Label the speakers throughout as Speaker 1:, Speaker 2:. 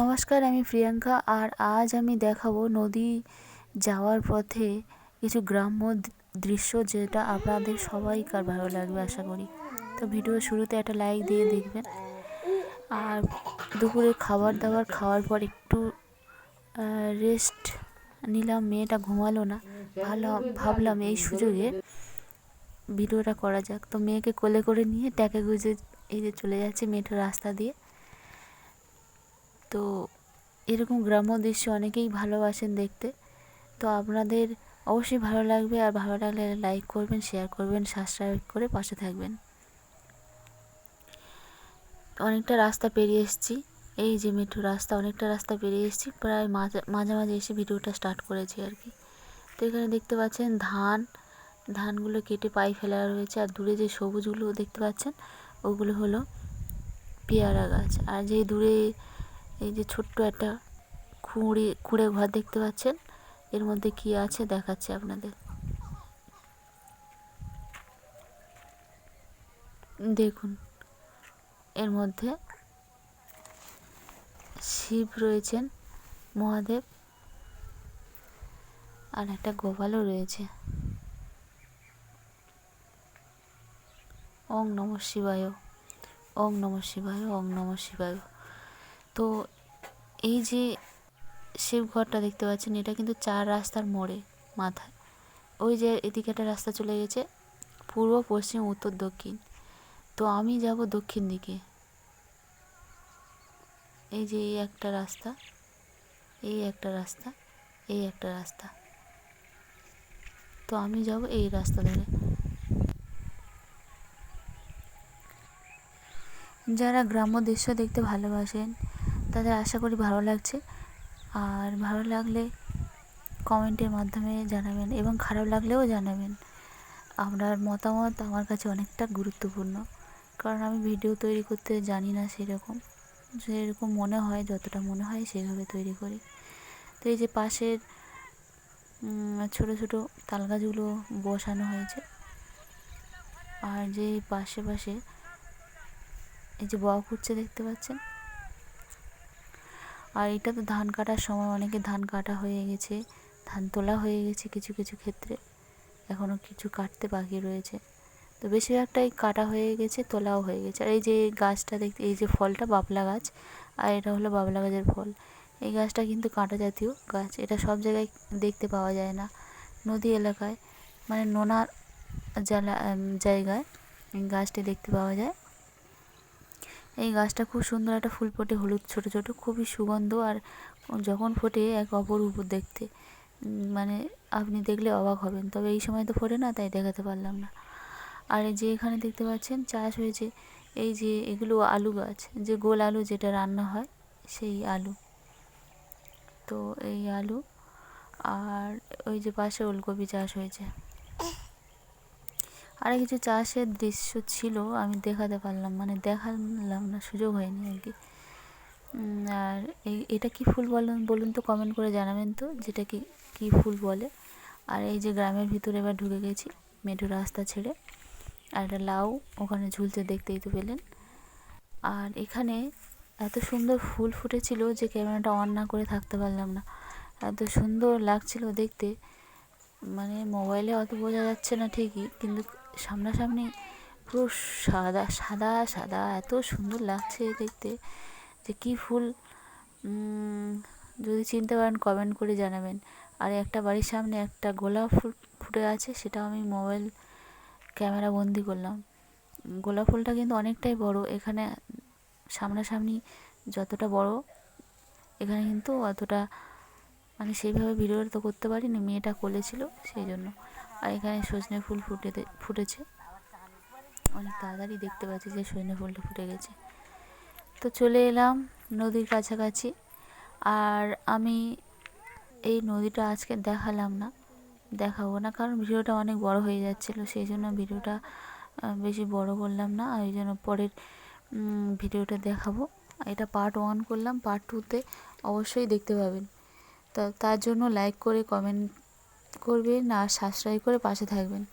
Speaker 1: নমস্কার, আমি প্রিয়াঙ্কা আর আজ আমি দেখাবো নদী যাওয়ার পথে কিছু গ্রাম্য দৃশ্য যেটা আপনাদের সবাইকার ভালো লাগবে, আশা করি। তো ভিডিও শুরুতে একটা লাইক দিয়ে দেখবেন। আর দুপুরে খাবার দাবার খাওয়ার পর একটু রেস্ট নিলাম। মেয়েটা ঘুমালো না। ভালো, ভাবলাম এই সুযোগে ভিডিওটা করা যাক। তো মেয়েকে কোলে করে নিয়ে ট্যাকে গুজে এই যে চলে যাচ্ছে মেয়েটা রাস্তা দিয়ে। তো এরকম গ্রাম্য দৃশ্য অনেকেই ভালোবাসেন দেখতে। তো আপনাদের অবশ্যই ভালো লাগবে আর ভালো লাগলে লাইক করবেন শেয়ার করবেন সাবস্ক্রাইব করে পাশে থাকবেন। অনেকটা রাস্তা পেরিয়ে এসেছি। এই যে মেট্রো রাস্তা, অনেকটা রাস্তা পেরিয়ে এসেছি। প্রায় মাঝে মাঝে মাঝে এসে ভিডিওটা স্টার্ট করেছি আর কি তো এখানে দেখতে পাচ্ছেন ধান, ধানগুলো কেটে পাই ফেলা রয়েছে। আর দূরে যে সবুজগুলো দেখতে পাচ্ছেন, ওগুলো হলো পেয়ারা গাছ। আর যে দূরে এই যে ছোট্ট একটা খুঁড়ি কুঁড়ে ঘর দেখতে পাচ্ছেন। এর মধ্যে কি আছে দেখাচ্ছে আপনাদের। দেখুন, এর মধ্যে শিব রয়েছেন, মহাদেব, আর একটা গোপালও রয়েছে। ওং নম শিবায় ওং নম শিবায় ওং নম শিবায়। তো এই যে শিবঘরটা দেখতে পাচ্ছেন, এটা কিন্তু চার রাস্তার মোড়ে, মাথায়। ওই যে এদিকে একটা রাস্তা চলে গেছে, পূর্ব, পশ্চিম, উত্তর, দক্ষিণ। তো আমি যাব দক্ষিণ দিকে। এই যে এই একটা রাস্তা, এই একটা রাস্তা, এই একটা রাস্তা। তো আমি যাব এই রাস্তা ধরে। যারা গ্রাম্য দৃশ্য দেখতে ভালোবাসেন তাদের আশা করি ভালো লাগছে। আর ভালো লাগলে কমেন্টের মাধ্যমে জানাবেন এবং খারাপ লাগলেও জানাবেন। আপনার মতামত আমার কাছে অনেকটা গুরুত্বপূর্ণ। কারণ আমি ভিডিও তৈরি করতে জানি না সেরকম। যেরকম মনে হয়, যতটা মনে হয় সেভাবে তৈরি করি। তো এই যে পাশের ছোটো ছোটো তাল গাছগুলো বসানো হয়েছে। আর যে পাশে পাশে এই যে বক উঠছে দেখতে পাচ্ছেন? আর এটা তো ধান কাটার সময় অনেকে ধান কাটা হয়ে গেছে, ধান তোলা হয়ে গেছে কিছু কিছু ক্ষেত্রে। এখনও কিছু কাটতে বাকি রয়েছে। তো বেশিরভাগটাই কাটা হয়ে গেছে, তোলাও হয়ে গেছে। আর এই যে গাছটা দেখতে, এই যে ফলটা বাবলা গাছ, আর এটা হলো বাবলা গাছের ফল। এই গাছটা কিন্তু কাঁটা জাতীয় গাছ, এটা সব জায়গায় দেখতে পাওয়া যায় না। নদী এলাকায় মানে নোনার জ্বালা জায়গায় গাছটি দেখতে পাওয়া যায়। এই গাছটা খুব সুন্দর একটা ফুল ফোটে হলুদ, ছোট ছোট, খুবই সুগন্ধ আর যখন ফোটে এক অপরূপ দেখতে। মানে আপনি দেখলে অবাক হবেন, তবে এই সময় তো ফোটে না, তাই দেখাতে পারলাম না। আর যে এখানে দেখতে পাচ্ছেন, চাষ হয়েছে এই যে এগুলো আলু গাছ, যে গোল আলু যেটা রান্না হয়, সেই আলু। তো এই আলু আর ওই যে পাশে ওলকপি চাষ হয়েছে। আর কিছু চাষের দৃশ্য ছিল, আমি দেখাতে পারলাম মানে দেখালাম না, সুযোগ হয়নি আর কি। আর এই, এটা কি ফুল বলুন বলুন তো কমেন্ট করে জানাবেন তো, যেটা কি, কী ফুল বলে। আর এই যে গ্রামের ভিতরে এবার ঢুকে গেছি, মেঠো রাস্তা ছেড়ে। আর একটা লাউ ওখানে ঝুলছে, দেখতেই তো পেলেন। আর এখানে এত সুন্দর ফুল ফুটেছিল যে ক্যামেরাটা অন না করে থাকতে পারলাম না। এত সুন্দর লাগছিল দেখতে। মানে মোবাইলে অত বোঝা যাচ্ছে না ঠিকই, কিন্তু সামনাসামনি পুরো সাদা সাদা সাদা, এত সুন্দর লাগছে দেখতে। যে কী ফুল যদি চিনতে পারেন কমেন্ট করে জানাবেন। আর একটা বাড়ির সামনে একটা গোলাপ ফুল ফুটে আছে সেটা আমি মোবাইল ক্যামেরা বন্দি করলাম। গোলাপ ফুলটা কিন্তু অনেকটাই বড়, এখানে সামনাসামনি যতটা বড়, এখানে কিন্তু অতটা মানে সেইভাবে ভিডিওটা তো করতে পারিনি, মেয়েটা কোলে ছিল সেই জন্য। আর এখানে সজনে ফুল ফুটে ফুটেছে। অনেক তাড়াতাড়ি দেখতে পাচ্ছি যে সজনে ফুলটা ফুটে গেছে। তো চলে এলাম নদীর কাছাকাছি। আর আমি এই নদীটা আজকে দেখালাম না, দেখাবো না, কারণ ভিডিওটা অনেক বড় হয়ে যাচ্ছিল, সেই জন্য ভিডিওটা বেশি বড় করলাম না ওই জন্য পরের ভিডিওটা দেখাবো। এটা পার্ট ওয়ান করলাম পার্ট টুতে অবশ্যই দেখতে পাবেন। তা তার জন্য লাইক করে কমেন্ট করবেন আর সাশ্রয় করে পাশে থাকবেন।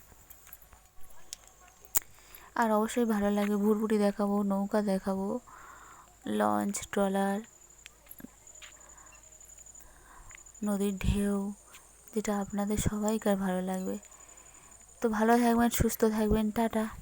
Speaker 1: আর অবশ্যই ভালো লাগে ভুরভুরি দেখাবো, নৌকা দেখাবো, লঞ্চ, ট্রলার, নদীর ঢেউ, যেটা আপনাদের সবাইকার ভালো লাগবে। তো ভালো থাকবেন, সুস্থ থাকবেন, টাটা।